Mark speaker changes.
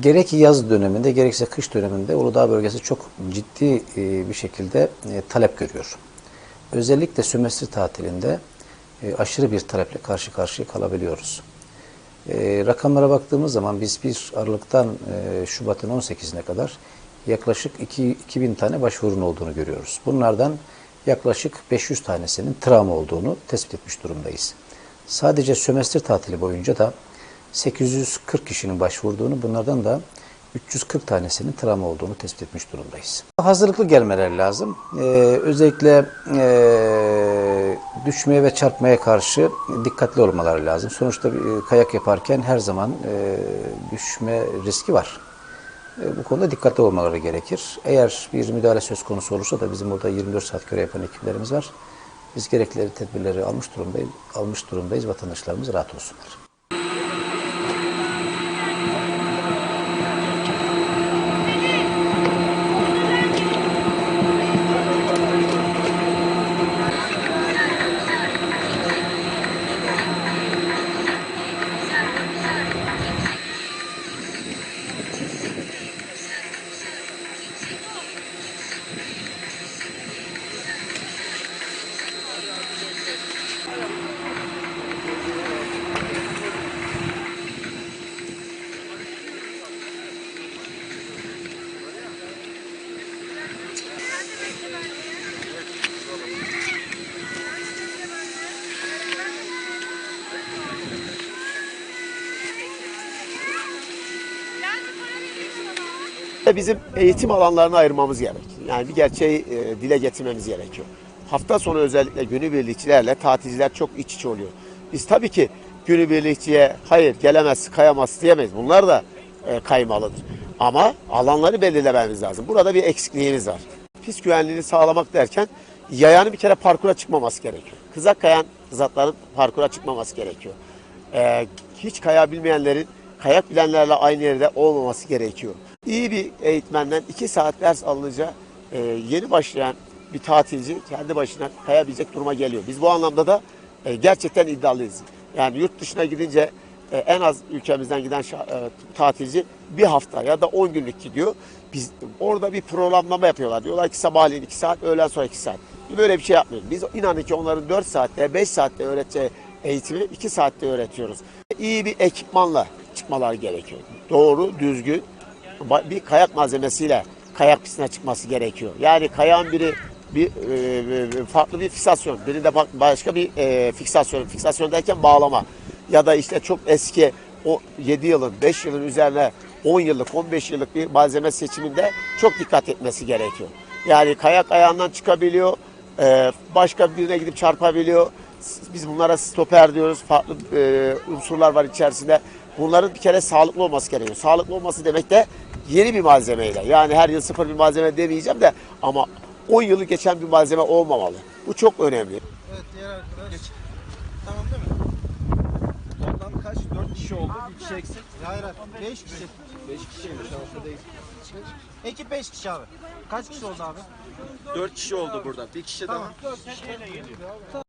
Speaker 1: Gerek yaz döneminde gerekse kış döneminde Uludağ bölgesi çok ciddi e, bir şekilde e, talep görüyor. Özellikle sömestr tatilinde e, aşırı bir taleple karşı karşıya kalabiliyoruz. Rakamlara baktığımız zaman biz 1 Aralık'tan Şubat'ın 18'ine kadar yaklaşık 2, 2000 tane başvurun olduğunu görüyoruz. Bunlardan yaklaşık 500 tanesinin travma olduğunu tespit etmiş durumdayız. Sadece sömestr tatili boyunca da 840 kişinin başvurduğunu, bunlardan da 340 tanesinin travma olduğunu tespit etmiş durumdayız. Hazırlıklı gelmeleri lazım. Ee, özellikle ee, düşmeye ve çarpmaya karşı dikkatli olmaları lazım. Sonuçta e, kayak yaparken her zaman ee, düşme riski var. E, Bu konuda dikkatli olmaları gerekir. Eğer bir müdahale söz konusu olursa da bizim burada 24 saat görev yapan ekiplerimiz var. Biz gerekli tedbirleri almış durumdayız, almış durumdayız. Vatandaşlarımız rahat olsunlar.
Speaker 2: Bizim eğitim alanlarını ayırmamız gerek. Yani bir gerçeği e, dile getirmemiz gerekiyor. Hafta sonu özellikle günübirlikçilerle tatilciler çok iç içe oluyor. Biz tabii ki günübirlikçiye hayır gelemez, kayamaz diyemeyiz. Bunlar da e, kaymalıdır. Ama alanları belirlememiz lazım. Burada bir eksikliğimiz var. Pis güvenliğini sağlamak derken yayanın bir kere parkura çıkmaması gerekiyor. Kızak kayan kızakların parkura çıkmaması gerekiyor. E, hiç kaya bilmeyenlerin kayak bilenlerle aynı yerde olmaması gerekiyor. İyi bir eğitmenden iki saat ders alınca e, yeni başlayan bir tatilci kendi başına kayabilecek duruma geliyor. Biz bu anlamda da e, gerçekten iddialıyız. Yani yurt dışına gidince e, en az ülkemizden giden e, tatilci bir hafta ya da 10 günlük gidiyor. Biz orada bir programlama yapıyorlar. Diyorlar ki sabahleyin 2 saat, öğlen sonra 2 saat. Böyle bir şey yapmıyoruz. Biz inanın ki onların 4 saatte, 5 saatte öğreteceği eğitimi 2 saatte öğretiyoruz. İyi bir ekipmanla çıkmalar gerekiyor. Doğru, düzgün bir kayak malzemesiyle kayak pistine çıkması gerekiyor. Yani kayağın biri bir e, e, farklı bir fiksasyon, biri de başka bir e, fiksasyon. Fiksasyon derken bağlama ya da işte çok eski o 7 yılın, 5 yılın üzerine 10 yıllık, 15 yıllık bir malzeme seçiminde çok dikkat etmesi gerekiyor. Yani kayak ayağından çıkabiliyor, e, başka birine gidip çarpabiliyor. Biz bunlara stoper diyoruz. Farklı e, unsurlar var içerisinde. Bunların bir kere sağlıklı olması gerekiyor. Sağlıklı olması demek de yeni bir malzemeyle. Yani her yıl sıfır bir malzeme demeyeceğim de ama 10 yılı geçen bir malzeme olmamalı. Bu çok önemli.
Speaker 3: Evet diğer arkadaş. Geç. Tamam değil mi? Toplam kaç? 4 kişi oldu. Bir kişi eksik. Hayır hayır. 5 kişi. 5 kişiymiş şuradayız. Ekip 5 kişi abi. Kaç kişi oldu abi?
Speaker 4: 4 kişi oldu burada. Bir kişi daha.
Speaker 3: Tamam. 4 kişiyle geliyor.